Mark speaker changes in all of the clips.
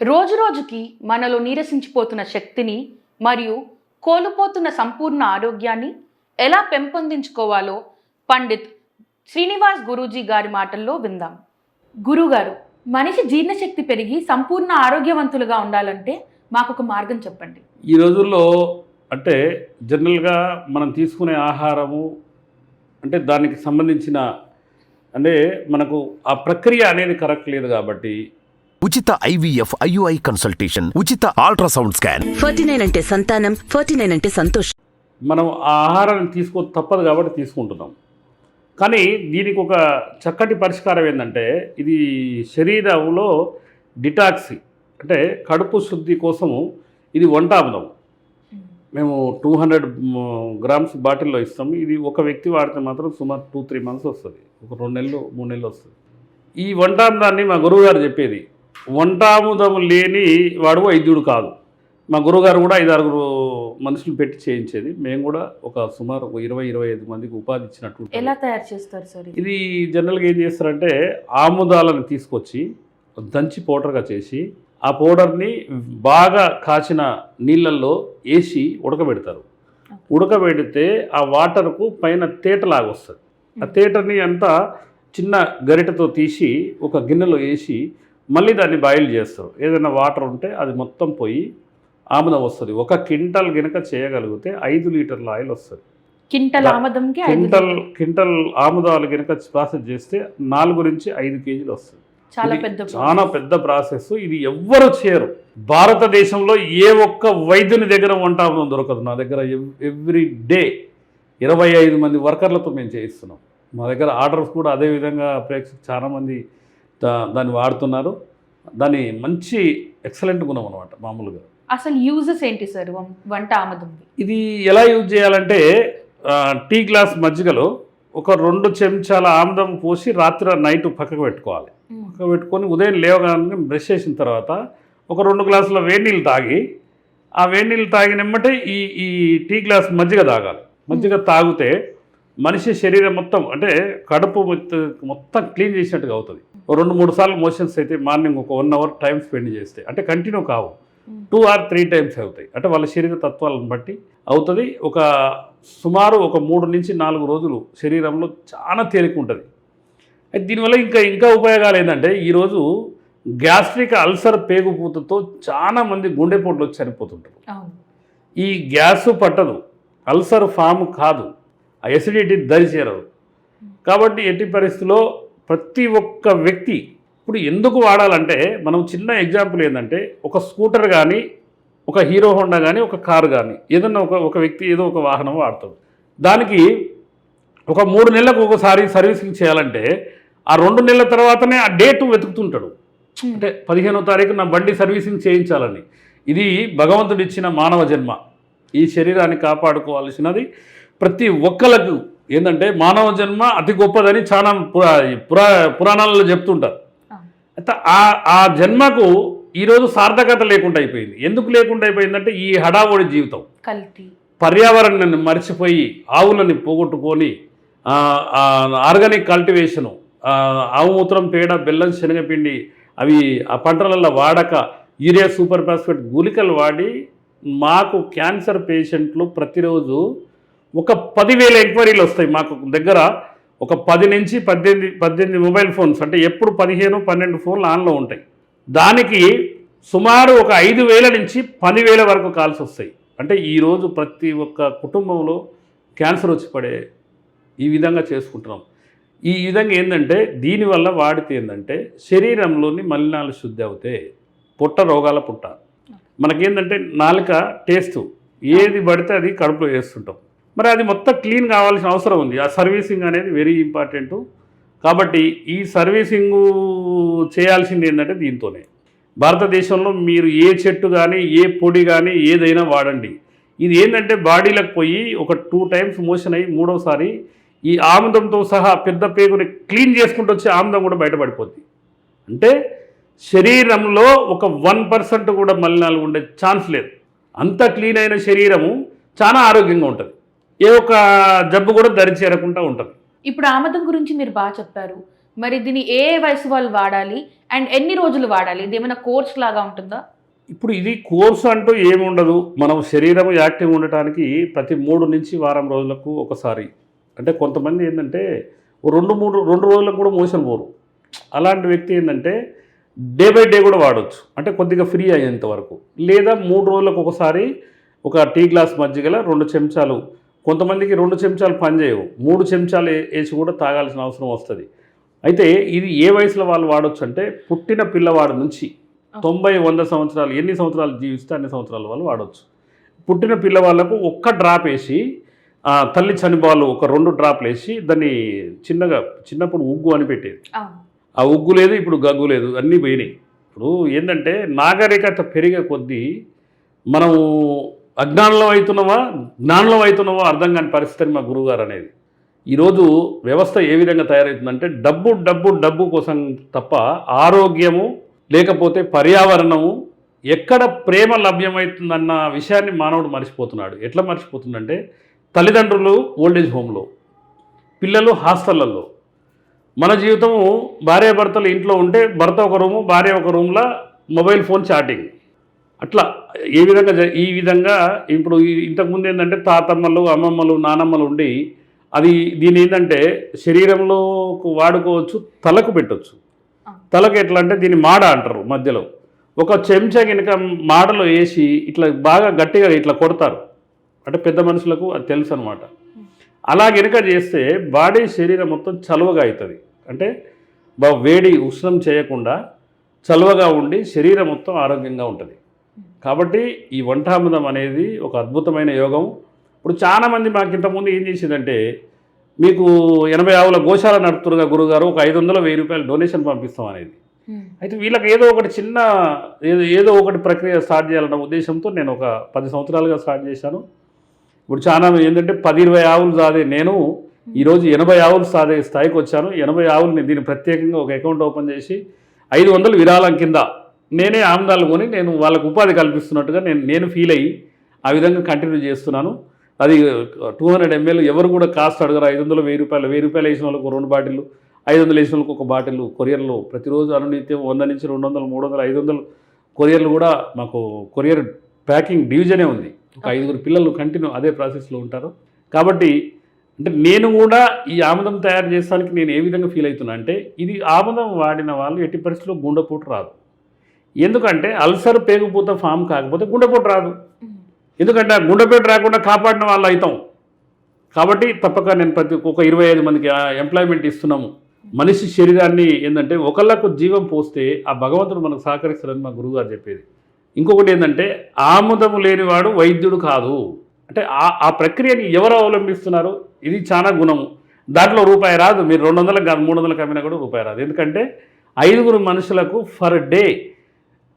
Speaker 1: రోజురోజుకి మనలో నీరసించిపోతున్న శక్తిని మరియు కోల్పోతున్న సంపూర్ణ ఆరోగ్యాన్ని ఎలా పెంపొందించుకోవాలో పండిత్ శ్రీనివాస్ గురూజీ గారి మాటల్లో విందాం. గురుగారు మనిషి జీర్ణశక్తి పెరిగి సంపూర్ణ ఆరోగ్యవంతులుగా ఉండాలంటే మాకు ఒక మార్గం చెప్పండి.
Speaker 2: ఈ రోజుల్లో అంటే జనరల్గా మనం తీసుకునే ఆహారము అంటే దానికి సంబంధించిన అంటే మనకు ఆ ప్రక్రియ అనేది కరెక్ట్ లేదు కాబట్టి
Speaker 3: ఉచిత ఐవీఎఫ్ ఐయుఐ కన్సల్టేషన్ ఉచిత అల్ట్రాసౌండ్ స్కాన్.
Speaker 4: ఫార్టీ నైన్ అంటే సంతానం ఫార్టీ నైన్ అంటే సంతోషం.
Speaker 2: మనం ఆ ఆహారాన్ని తీసుకో తప్పదు కాబట్టి తీసుకుంటున్నాం. కానీ దీనికి ఒక చక్కటి పరిష్కారం ఏంటంటే ఇది శరీరంలో డిటాక్సి అంటే కడుపు శుద్ధి కోసము ఇది వంటాముదం మేము టూ హండ్రెడ్ గ్రామ్స్ బాటిల్లో ఇస్తాము ఇది ఒక వ్యక్తి వాడితే మాత్రం సుమారు టూ త్రీ మంత్స్ వస్తుంది. ఒక రెండు నెలలు మూడు నెలలు వస్తుంది. ఈ వంటాముదాన్ని మా గురువుగారు చెప్పేది. వంటాముదం లేని వాడు వైద్యుడు కాదు. మా గురువుగారు కూడా ఐదు ఆరుగురు మనుషులు పెట్టి చేయించేది. మేము కూడా ఒక సుమారు ఒక ఇరవై ఇరవై ఐదు మందికి ఉపాధి ఇచ్చినట్టు.
Speaker 1: ఎలా తయారు చేస్తారు సార్ ఇది?
Speaker 2: ఇది జనరల్గా ఏం చేస్తారంటే ఆముదాలను తీసుకొచ్చి దంచి పౌడర్గా చేసి ఆ పౌడర్ని బాగా కాచిన నీళ్ళల్లో వేసి ఉడకబెడతారు. ఉడకబెడితే ఆ వాటర్కు పైన తేటలాగా వస్తుంది. ఆ తేటని అంతా చిన్న గరిటతో తీసి ఒక గిన్నెలో వేసి మళ్ళీ దాన్ని బాయిల్ చేస్తారు ఏదైనా వాటర్ ఉంటే అది మొత్తం పోయి ఆముదం వస్తుంది. ఒక క్వింటల్ గినక చేయగలిగితే ఐదు లీటర్ల ఆయిల్ వస్తుంది.
Speaker 1: కింటల్ ఆమదంకి
Speaker 2: క్వింటల్. క్వింటల్ ఆముదాలు గినక ప్రాసెస్ చేస్తే నాలుగు నుంచి ఐదు కేజీలు వస్తుంది.
Speaker 1: చాలా పెద్ద
Speaker 2: చాలా పెద్ద ప్రాసెస్. ఇది ఎవ్వరు చేయరు. భారతదేశంలో ఏ ఒక్క వైద్యుని దగ్గర వంట ఆముదం దొరకదు. నా దగ్గర ఎవ్రీ డే ఇరవై ఐదు మంది వర్కర్లతో మేము చేయిస్తున్నాం. మా దగ్గర ఆర్డర్స్ కూడా అదే విధంగా ప్రేక్షకు చాలామంది దాన్ని వాడుతున్నారు. దాని మంచి ఎక్సలెంట్ గుణం అనమాట మామూలుగా.
Speaker 1: అసలు యూజెస్ ఏంటి సార్ వంట ఆమదంది?
Speaker 2: ఇది ఎలా యూజ్ చేయాలంటే టీ గ్లాస్ మజ్జిగలో ఒక రెండు చెంచాల ఆముదం పోసి రాత్రి నైట్ పక్కకు పెట్టుకోవాలి. పక్కకు పెట్టుకొని ఉదయం లేవగానే బ్రష్ చేసిన తర్వాత ఒక రెండు గ్లాసుల వేడి నీళ్ళు తాగి ఆ వేడి నీళ్ళు తాగినమ్మటే ఈ ఈ టీ గ్లాస్ మజ్జిగ తాగాలి. మజ్జిగ తాగితే మనిషి శరీరం మొత్తం అంటే కడుపు మొత్తం- మొత్తం క్లీన్ చేసినట్టుగా అవుతుంది. రెండు మూడు సార్లు మోషన్స్ అయితే మార్నింగ్ ఒక వన్ అవర్ టైం స్పెండ్ చేస్తే అంటే కంటిన్యూ కావు. టూ ఆర్ త్రీ టైమ్స్ అవుతాయి. అంటే వాళ్ళ శరీర తత్వాలను బట్టి అవుతుంది. ఒక సుమారు ఒక మూడు నుంచి నాలుగు రోజులు శరీరంలో చాలా తేలిక ఉంటుంది. అయితే దీనివల్ల ఇంకా ఇంకా ఉపయోగాలు ఏంటంటే ఈరోజు గ్యాస్ట్రిక్ అల్సర్ పేగుపూతతో చాలా మంది గుండెపోట్లు వచ్చి చనిపోతుంటారు. ఈ గ్యాస్ పట్టదు. అల్సర్ ఫామ్ కాదు. ఆ ఎసిడిటీ దరి చేరదు కాబట్టి ఎట్టి పరిస్థితిలో ప్రతి ఒక్క వ్యక్తి ఇప్పుడు ఎందుకు వాడాలంటే మనం చిన్న ఎగ్జాంపుల్ ఏంటంటే ఒక స్కూటర్ కానీ ఒక హీరో హోండా కానీ ఒక కారు కానీ ఏదన్నా ఒక ఒక వ్యక్తి ఏదో ఒక వాహనం వాడతాడు. దానికి ఒక మూడు నెలలకు ఒకసారి సర్వీసింగ్ చేయాలంటే ఆ రెండు నెలల తర్వాతనే ఆ డేట్ వెతుకుతుంటాడు. అంటే పదిహేనో తారీఖు నా బండి సర్వీసింగ్ చేయించాలని. ఇది భగవంతుడిచ్చిన మానవ జన్మ. ఈ శరీరాన్ని కాపాడుకోవాల్సినది ప్రతి ఒక్కలకు ఏంటంటే మానవ జన్మ అతి గొప్పదని చాలా పురా పురా పురాణాలలో చెప్తుంటారు. ఆ ఆ జన్మకు ఈరోజు సార్థకత లేకుండా అయిపోయింది. ఎందుకు లేకుండా అయిపోయిందంటే ఈ హడావుడి జీవితం. పర్యావరణాన్ని మర్చిపోయి ఆవులని పోగొట్టుకొని ఆర్గానిక్ కల్టివేషను ఆవు మూత్రం పేడ బెల్లం శనగపిండి అవి ఆ పంటలలో వాడక యూరియా సూపర్ ఫాస్ఫేట్ గుళికలు వాడి మాకు క్యాన్సర్ పేషెంట్లు ప్రతిరోజు ఒక పదివేల ఎంక్వైరీలు వస్తాయి మాకు దగ్గర. ఒక పది నుంచి పద్దెనిమిది పద్దెనిమిది మొబైల్ ఫోన్స్ అంటే ఎప్పుడు పదిహేను పన్నెండు ఫోన్లు ఆన్లో ఉంటాయి. దానికి సుమారు ఒక ఐదు వేల నుంచి పదివేల వరకు కాల్స్ వస్తాయి. అంటే ఈరోజు ప్రతి ఒక్క కుటుంబంలో క్యాన్సర్ వచ్చి పడే ఈ విధంగా చేసుకుంటున్నాం. ఈ విధంగా ఏంటంటే దీనివల్ల వాడితే ఏంటంటే శరీరంలోని మలినాలు శుద్ధి అవుతాయి పుట్ట రోగాల పుట్ట. మనకేంటంటే నాలుక టేస్ట్. ఏది పడితే అది కడుపులో వేస్తుంటాం. మరి అది మొత్తం క్లీన్ కావాల్సిన అవసరం ఉంది. ఆ సర్వీసింగ్ అనేది వెరీ ఇంపార్టెంట్. కాబట్టి ఈ సర్వీసింగ్ చేయాల్సింది ఏంటంటే దీంతోనే. భారతదేశంలో మీరు ఏ చెట్టు కానీ ఏ పొడి కానీ ఏదైనా వాడండి. ఇది ఏంటంటే బాడీలకు పోయి ఒక టూ టైమ్స్ మోషన్ అయ్యి మూడోసారి ఈ ఆముదంతో సహా పెద్ద పేగుని క్లీన్ చేసుకుంటూ వచ్చే ఆముదం కూడా బయటపడిపోద్ది. అంటే శరీరంలో ఒక వన్ పర్సెంట్ కూడా మలినాలు ఉండే ఛాన్స్ లేదు. అంత క్లీన్ అయిన శరీరము చాలా ఆరోగ్యంగా ఉంటుంది. ఏ ఒక్క జబ్బు కూడా దరి చేరకుండా ఉంటుంది.
Speaker 1: ఇప్పుడు ఆమదం గురించి మీరు బాగా చెప్పారు. మరి దీన్ని ఏ వయసు వాళ్ళు వాడాలి? అండ్ ఎన్ని రోజులు వాడాలి? ఇది ఏమైనా కోర్స్ లాగా ఉంటుందా?
Speaker 2: ఇప్పుడు ఇది కోర్సు అంటూ ఏముండదు మనం శరీరం యాక్టివ్ ఉండటానికి ప్రతి మూడు నుంచి వారం రోజులకు ఒకసారి. అంటే కొంతమంది ఏంటంటే రెండు మూడు రెండు రోజులకు కూడా మోషన్ పోరు. అలాంటి వ్యక్తి ఏంటంటే డే బై డే కూడా వాడవచ్చు అంటే కొద్దిగా ఫ్రీ అయ్యేంత వరకు. లేదా మూడు రోజులకు ఒకసారి ఒక టీ గ్లాస్ మజ్జిగల రెండు చెంచాలు కొంతమందికి రెండు చెంచాలు పనిచేయవు మూడు చెంచాలు వేసి కూడా తాగాల్సిన అవసరం వస్తుంది. అయితే ఇది ఏ వయసులో వాళ్ళు వాడొచ్చు అంటే పుట్టిన పిల్లవాడు నుంచి తొంభై వంద సంవత్సరాలు ఎన్ని సంవత్సరాలు జీవిస్తే అన్ని సంవత్సరాల వాళ్ళు వాడవచ్చు పుట్టిన పిల్లవాళ్ళకు ఒక్క డ్రాప్ వేసి ఆ, తల్లి చనిబాలు ఒక రెండు డ్రాప్లు వేసి దాన్ని చిన్నగా చిన్నప్పుడు ఉగ్గు అని పెట్టేది. ఆ ఉగ్గు లేదు ఇప్పుడు గగ్గు లేదు అన్నీ పోయినాయి. ఇప్పుడు ఏంటంటే నాగరికత పెరిగే కొద్దీ మనం అజ్ఞానంలో అవుతున్నావా జ్ఞానంలో అవుతున్నావా అర్థం కాని పరిస్థితి మా గురువుగారు అనేది. ఈరోజు వ్యవస్థ ఏ విధంగా తయారవుతుందంటే డబ్బు డబ్బు డబ్బు కోసం తప్ప ఆరోగ్యము లేకపోతే పర్యావరణము ఎక్కడ ప్రేమ లభ్యమవుతుందన్న విషయాన్ని మానవుడు మర్చిపోతున్నాడు. ఎట్లా మర్చిపోతుందంటే తల్లిదండ్రులు ఓల్డేజ్ హోమ్లో పిల్లలు హాస్టళ్ళలో మన జీవితము భార్యాభర్తలు ఇంట్లో ఉంటే భర్త ఒక రూము భార్య ఒక రూమ్లో మొబైల్ ఫోన్ చాటింగ్. అట్లా ఏ విధంగా ఈ విధంగా ఇప్పుడు ఇంతకుముందు ఏంటంటే తాతమ్మలు అమ్మమ్మలు నానమ్మలు ఉండి అది దీని ఏంటంటే శరీరంలో వాడుకోవచ్చు తలకు పెట్టొచ్చు. తలకు ఎట్లా అంటే దీన్ని మాడ అంటారు మధ్యలో. ఒక చెంచా కనుక మాడలో వేసి ఇట్లా బాగా గట్టిగా ఇట్లా కొడతారు. అంటే పెద్ద మనుషులకు అది తెలుసు అనమాట అలా గనుక చేస్తే బాడీ శరీరం మొత్తం చలువగా అవుతుంది అంటే వేడి ఉష్ణం చేయకుండా చలువగా ఉండి శరీరం మొత్తం ఆరోగ్యంగా ఉంటుంది. కాబట్టి ఈ వంటామృతం అనేది ఒక అద్భుతమైన యోగం. ఇప్పుడు చాలామంది మాకు ఇంతకుముందు ఏం చేసిందంటే మీకు ఎనభై ఆవుల గోశాల నడుపుతురుగా గురుగారు ఒక ఐదు వందల వెయ్యి రూపాయలు డొనేషన్ పంపిస్తాం అనేది. అయితే వీళ్ళకి ఏదో ఒకటి చిన్న ఏదో ఏదో ఒకటి ప్రక్రియ స్టార్ట్ చేయాలన్న ఉద్దేశంతో నేను ఒక పది సంవత్సరాలుగా స్టార్ట్ చేశాను. ఇప్పుడు చాలా ఏంటంటే పది ఇరవై ఆవులు సాదే నేను ఈరోజు ఎనభై ఆవులు సాదే స్థాయికి వచ్చాను. ఎనభై ఆవులని దీన్ని ప్రత్యేకంగా ఒక అకౌంట్ ఓపెన్ చేసి ఐదు వందలు విరాళం కింద నేనే ఆమ్దాలు కొని నేను వాళ్ళకు ఉపాధి కల్పిస్తున్నట్టుగా నేను నేను ఫీల్ అయ్యి ఆ విధంగా కంటిన్యూ చేస్తున్నాను. అది టూ హండ్రెడ్ ఎంఎల్ ఎవరు కూడా కాస్ట్ అడగరు. ఐదు వందలు వెయ్యి రూపాయలు వెయ్యి రూపాయలు వేసిన వాళ్ళకు రెండు బాటిల్ ఐదు వందలు వేసిన వాళ్ళకి ఒక బాటిల్ కొరియర్లో. ప్రతిరోజు అనునిత్యం వంద నుంచి రెండు వందలు మూడు వందలు ఐదు వందలు కొరియర్లు కూడా మాకు కొరియర్ ప్యాకింగ్ డివిజనే ఉంది. ఒక ఐదుగురు పిల్లలు కంటిన్యూ అదే ప్రాసెస్లో ఉంటారు. కాబట్టి అంటే నేను కూడా ఈ ఆముదం తయారు చేసానికి నేను ఏ విధంగా ఫీల్ అవుతున్నా అంటే ఇది ఆముదం వాడిన వాళ్ళు ఎట్టి పరిస్థితుల్లో గుండెపోటు రాదు. ఎందుకంటే అల్సర్ పేగుపూత ఫామ్ కాకపోతే గుండెపోటు రాదు. ఎందుకంటే ఆ గుండెపోటు రాకుండా కాపాడిన వాళ్ళు అవుతాం కాబట్టి తప్పక నేను ప్రతి ఒక ఇరవై ఐదు మందికి ఎంప్లాయ్మెంట్ ఇస్తున్నాము. మనిషి శరీరాన్ని ఏంటంటే ఒకళ్ళకు జీవం పోస్తే ఆ భగవంతుడు మనకు సహకరిస్తారని మా గురువుగారు చెప్పేది. ఇంకొకటి ఏంటంటే ఆముదము లేనివాడు వైద్యుడు కాదు. అంటే ఆ ఆ ప్రక్రియని ఎవరు అవలంబిస్తున్నారు? ఇది చాలా గుణము. దాంట్లో రూపాయి రాదు. మీరు రెండు వందలకు కాదు మూడు వందలకు అమ్మినా కూడా రూపాయి రాదు. ఎందుకంటే ఐదుగురు మనుషులకు ఫర్ డే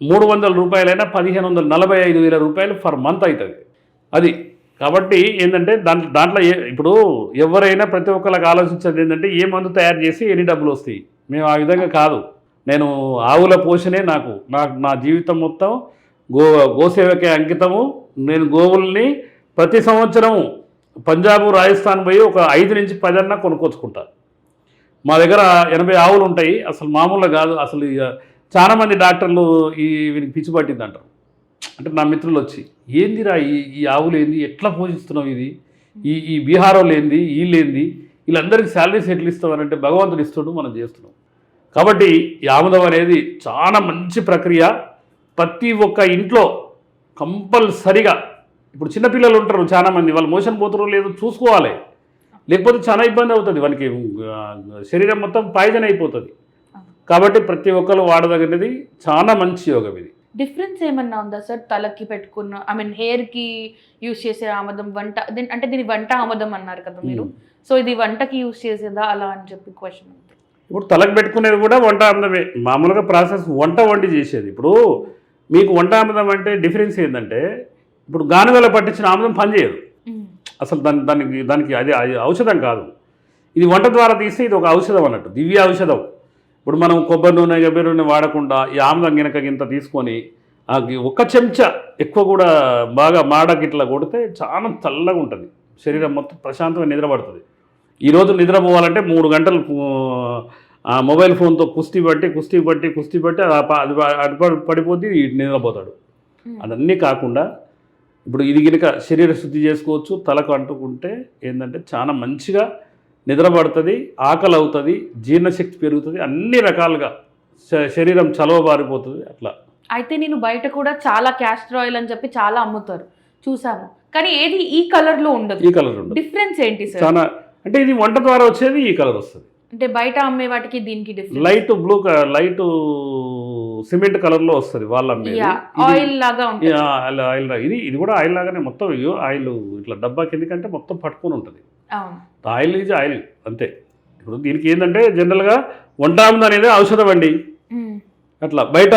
Speaker 2: మూడు వందల రూపాయలైనా పదిహేను వందల నలభై ఐదు వేల రూపాయలు ఫర్ మంత్ అవుతుంది అది కాబట్టి ఏంటంటే దాంట్లో దాంట్లో ఏ ఇప్పుడు ఎవరైనా ప్రతి ఒక్కరికి ఆలోచించేది ఏంటంటే ఏ మందు తయారు చేసి ఎన్ని డబ్బులు వస్తాయి? మేము ఆ విధంగా కాదు. నేను ఆవుల పోషణే నాకు. నాకు నా జీవితం మొత్తం గో గోసేవకే అంకితము. నేను గోవుల్ని ప్రతి సంవత్సరం పంజాబ్ రాజస్థాన్ పోయి ఒక ఐదు నుంచి పదన్నా కొనుక్కొచ్చుకుంటా. మా దగ్గర ఎనభై ఆవులు ఉంటాయి. అసలు మామూలుగా కాదు. అసలు ఇక చాలామంది డాక్టర్లు ఈ వీనికి పిచ్చి పట్టింది అంటారు. అంటే నా మిత్రులు వచ్చి ఏందిరా ఈ ఈ ఆవులు ఏంది? ఎట్లా పోషిస్తున్నావు ఇది? ఈ ఈ బీహారోలు ఏంది? వీళ్ళేంది వీళ్ళందరికీ శాలరీస్ ఎట్లా ఇస్తామనంటే భగవంతుడు ఇస్తుంటూ మనం చేస్తున్నాం. కాబట్టి ఈ ఆముదం అనేది చాలా మంచి ప్రక్రియ. ప్రతి ఒక్క ఇంట్లో కంపల్సరిగా ఇప్పుడు చిన్నపిల్లలు ఉంటారు చాలామంది వాళ్ళు మోషన్ పోతారో లేదో చూసుకోవాలి. లేకపోతే చాలా ఇబ్బంది అవుతుంది వానికి శరీరం మొత్తం పాయిజన్ అయిపోతుంది. కాబట్టి ప్రతి ఒక్కరు వాడదగినది చాలా మంచి యోగం ఇది.
Speaker 1: డిఫరెన్స్ ఏమన్నా ఉందా సార్? తలకి పెట్టుకున్న ఐ మీన్ హెయిర్కి యూస్ చేసే ఆమదం వంట అంటే దీని వంట ఆమదం అన్నారు కదా మీరు. సో ఇది వంటకి యూస్ చేసేదా? అలా అని చెప్పి క్వశ్చన్
Speaker 2: ఇప్పుడు తలకు పెట్టుకునేది కూడా వంట ఆముదమే. మామూలుగా ప్రాసెస్ వంట వండి చేసేది. ఇప్పుడు మీకు వంట ఆముదం అంటే డిఫరెన్స్ ఏంటంటే ఇప్పుడు గానుగలో పట్టించిన ఆముదం పనిచేయదు అసలు దాని దానికి దానికి అది అది ఔషధం కాదు. ఇది వంట ద్వారా తీస్తే ఇది ఒక ఔషధం అన్నట్టు దివ్య ఔషధం. ఇప్పుడు మనం కొబ్బరి నూనె కొబ్బరి నూనె వాడకుండా ఈ ఆముదం గినక గింత తీసుకొని ఒక్క చెంచా ఎక్కువ కూడా బాగా మాడకి ఇట్లా కొడితే చాలా చల్లగా ఉంటుంది. శరీరం మొత్తం ప్రశాంతంగా నిద్రపడుతుంది. ఈరోజు నిద్రపోవాలంటే మూడు గంటలు ఆ మొబైల్ ఫోన్తో కుస్తీ పట్టి కుస్తీ పట్టి కుస్తీ పట్టి అది ఆ ప- అది ప- అటు పడి- పడిపోతే ఇటు నిద్రపోతాడు. అదన్నీ కాకుండా ఇప్పుడు ఇది కనుక శరీర శుద్ధి చేసుకోవచ్చు. తలకు అంటుకుంటే ఏంటంటే చాలా మంచిగా నిద్ర పడుతుంది ఆకలి అవుతుంది జీర్ణశక్తి పెరుగుతుంది అన్ని రకాలుగా శరీరం చలవబారిపోతుంది అట్లా.
Speaker 1: అయితే నేను బయట కూడా చాలా క్యాస్టర్ ఆయిల్ అని చెప్పి చాలా అమ్ముతారు చూసాము కానీ ఏది ఈ కలర్లో ఉండదు.
Speaker 2: ఈ కలర్ ఉండదు.
Speaker 1: డిఫరెన్స్ ఏంటి సార్?
Speaker 2: చాలా అంటే ఇది వంట ద్వారా వచ్చేది ఈ కలర్ వస్తుంది.
Speaker 1: అంటే బయట అమ్మే వాటికి దీనికి difference?
Speaker 2: Light blue light cement కలర్లో వస్తుంది వాళ్ళ
Speaker 1: ఆయిల్ లాగా ఉంటుంది.
Speaker 2: ఆయిల్ ఇది ఇది కూడా ఆయిల్ లాగానే మొత్తం ఆయిల్ ఇట్లా డబ్బా కిందకంటే మొత్తం పట్టుకొని ఉంటుంది. ఆయిల్ ఈజ్ ఆయిల్ అంతే. ఇప్పుడు దీనికి ఏంటంటే జనరల్గా వంటాముంది అనేది ఔషధం అండి. అట్లా బయట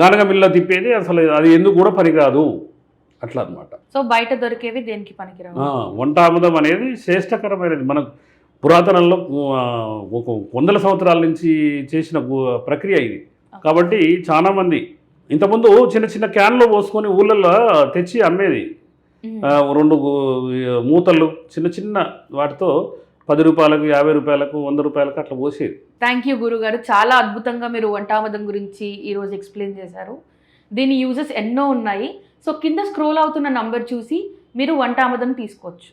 Speaker 2: గానగ మిల్ల తిప్పేది అసలు అది ఎందుకు కూడా పనికిరాదు. అట్లా అనమాట
Speaker 1: సో బయట దొరికేవి దేనికి పనికిరావు?
Speaker 2: వంటాముదం అనేది శ్రేష్టకరమైనది. మన పురాతనంలో ఒక వందల సంవత్సరాల నుంచి చేసిన ప్రక్రియ ఇది. కాబట్టి చాలామంది ఇంతకుముందు చిన్న చిన్న క్యాన్లో పోసుకొని ఊళ్ళల్లో తెచ్చి అమ్మేది. రెండు మూతలు చిన్న చిన్న వాటితో పది రూపాయలకు యాభై రూపాయలకు వంద రూపాయలకు అట్లా పోసేది.
Speaker 1: థ్యాంక్ యూ గురుగారు. చాలా అద్భుతంగా మీరు వంటామదం గురించి ఈరోజు ఎక్స్ప్లెయిన్ చేశారు. దీని యూజెస్ ఎన్నో ఉన్నాయి. సో కింద స్క్రోల్ అవుతున్న నంబర్ చూసి మీరు వంటామదం తీసుకోవచ్చు.